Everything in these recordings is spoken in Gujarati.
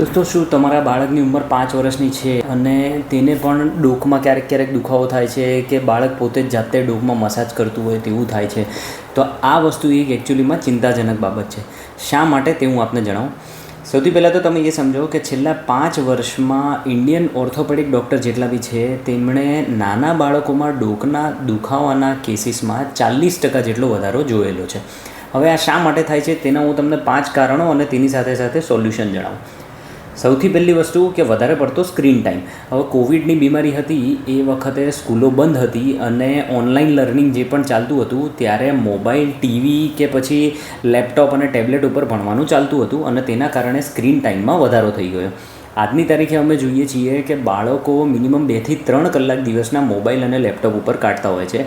દોસ્તો શું, તમારા બાળકની ઉંમર પાંચ વર્ષની છે અને તેને પણ ડોકમાં ક્યારેક ક્યારેક દુખાવો થાય છે કે બાળક પોતે જ જાતે ડોકમાં મસાજ કરતું હોય તેવું થાય છે. તો આ વસ્તુ એક એકચ્યુઅલીમાં ચિંતાજનક બાબત છે. શા માટે તે હું આપને જણાવું? સૌથી પહેલાં તો તમે એ સમજો કે છેલ્લા પાંચ વર્ષમાં ઇન્ડિયન ઓર્થોપેડિક ડૉક્ટર જેટલા બી છે, તેમણે નાના બાળકોમાં ડોકના દુખાવાના કેસીસમાં ચાલીસ ટકા જેટલો વધારો જોયેલો છે. હવે આ શા માટે થાય છે તેના હું તમને પાંચ કારણો અને તેની સાથે સાથે સોલ્યુશન જણાવું. સૌથી પહેલી વસ્તુ કે વધારે પડતો સ્ક્રીન ટાઈમ. હવે કોવિડની બીમારી હતી, એ વખતે સ્કૂલો બંધ હતી અને ઓનલાઈન લર્નિંગ જે પણ ચાલતું હતું, ત્યારે મોબાઈલ, ટીવી કે પછી લેપટોપ અને ટેબ્લેટ ઉપર ભણવાનું ચાલતું હતું અને તેના કારણે સ્ક્રીન ટાઈમમાં વધારો થઈ ગયો. આજની તારીખે અમે જોઈએ છીએ કે બાળકો મિનિમમ બેથી ત્રણ કલાક દિવસના મોબાઈલ અને લેપટોપ ઉપર કાઢતા હોય છે.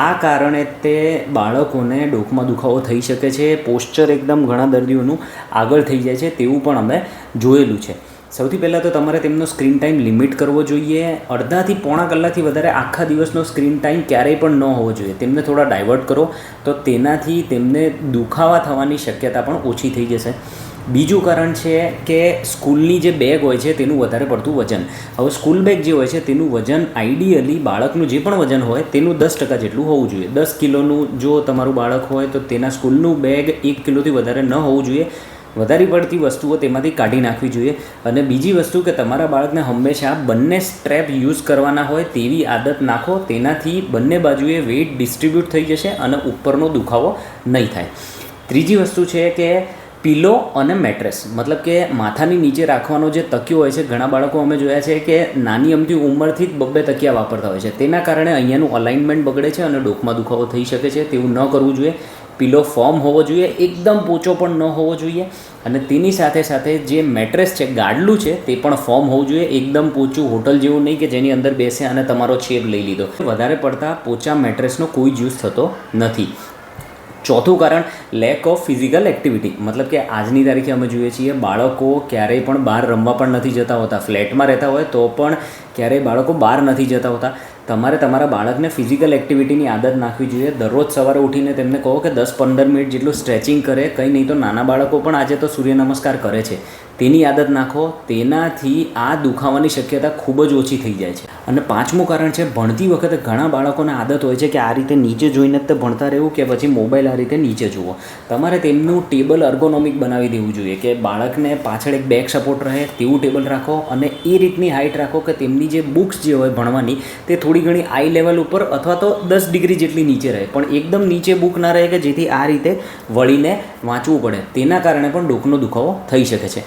આ કારણે તે બાળકોને ડોકમાં દુખાવો થઈ શકે છે, પોસ્ચર એકદમ ઘણા દર્દીઓનું આગળ થઈ જાય છે તેવું પણ અમે જોયેલું છે. સૌથી પહેલાં તો તમારે તેમનો સ્ક્રીન ટાઈમ લિમિટ કરવો જોઈએ. અડધાથી પોણા કલાકથી વધારે આખા દિવસનો સ્ક્રીન ટાઈમ ક્યારેય પણ ન હોવો જોઈએ. તેમને થોડા ડાયવર્ટ કરો તો તેનાથી તેમને દુખાવા થવાની શક્યતા પણ ઓછી થઈ જશે. બીજું કારણ છે કે સ્કૂલની જે બેગ હોય છે તેનું વધારે પડતું વજન. હવે સ્કૂલ બેગ જે હોય છે તેનું વજન આઈડિયલી બાળકનું જે પણ વજન હોય તેનું દસ ટકા જેટલું હોવું જોઈએ. દસ કિલોનું જો તમારું બાળક હોય તો તેના સ્કૂલનું બેગ એક કિલોથી વધારે ન હોવું જોઈએ. વધારે પડતી વસ્તુઓ તેમાંથી કાઢી નાખવી જોઈએ. અને બીજી વસ્તુ કે તમારા બાળકને હંમેશા બંને સ્ટ્રેપ યુઝ કરવાના હોય તેવી આદત નાખો. તેનાથી બંને બાજુએ વેઇટ ડિસ્ટ્રીબ્યુટ થઈ જશે અને ઉપરનો દુખાવો નહીં થાય. ત્રીજી વસ્તુ છે કે પિલો અને મેટ્રેસ. મતલબ કે માથાની નીચે રાખવાનો જે તકિયો હોય છે, ઘણા બાળકો અમે જોયા છે કે નાની અમથી ઉંમરથી જ બબ્બે તકિયા વાપરતા હોય છે. તેના કારણે અહીંયાનું અલાઇનમેન્ટ બગડે છે અને ડોકમાં દુખાવો થઈ શકે છે. તેવું ન કરવું જોઈએ. પિલો ફોર્મ હોવો જોઈએ, એકદમ પોચો પણ ન હોવો જોઈએ. અને તેની સાથે સાથે જે મેટ્રેસ છે, ગાડલું છે, તે પણ ફોર્મ હોવું જોઈએ. એકદમ પોચું હોટલ જેવું નહીં કે જેની અંદર બેસે અને તમારો છેપ લઈ લીધો. વધારે પડતા પોચા મેટ્રેસનો કોઈ જ યુઝ થતો નથી. ચોથું કારણ લેક ઓફ ફિઝિકલ એક્ટિવિટી મતલબ કે આજની તારીખે અમે જોઈએ છીએ, બાળકો ક્યારેય પણ બહાર રમવા પણ નથી જતા હોતા. ફ્લેટમાં રહેતા હોય તો પણ ક્યારેય બાળકો બહાર નથી જતા હોતા. તમારે તમારા બાળકને ફિઝિકલ એક્ટિવિટીની આદત નાખવી જોઈએ. દરરોજ સવારે ઉઠીને તેમને કહો કે દસ પંદર મિનિટ જેટલું સ્ટ્રેચિંગ કરે. કંઈ નહીં તો નાના બાળકો પણ આજે તો સૂર્ય નમસ્કાર કરે છે. તેની આદત નાખો, તેનાથી આ દુખાવાની શક્યતા ખૂબ જ ઓછી થઈ જાય છે. અને પાંચમું કારણ છે, ભણતી વખતે ઘણા બાળકોને આદત હોય છે કે આ રીતે નીચે જોઈને જ તે ભણતા રહેવું કે પછી મોબાઈલ આ રીતે નીચે જુઓ. તમારે તેમનું ટેબલ અર્ગોનોમિક બનાવી દેવું જોઈએ કે બાળકને પાછળ એક બેક સપોર્ટ રહે, તેવું ટેબલ રાખો અને એ રીતની હાઇટ રાખો કે તેમની જે બુક્સ જે હોય ભણવાની, તે થોડી ઘણી આઈ લેવલ ઉપર અથવા તો દસ ડિગ્રી જેટલી નીચે રહે. પણ એકદમ નીચે બુક ના રહે કે જેથી આ રીતે વળીને વાંચવું પડે. તેના કારણે પણ ડોકનો દુખાવો થઈ શકે છે.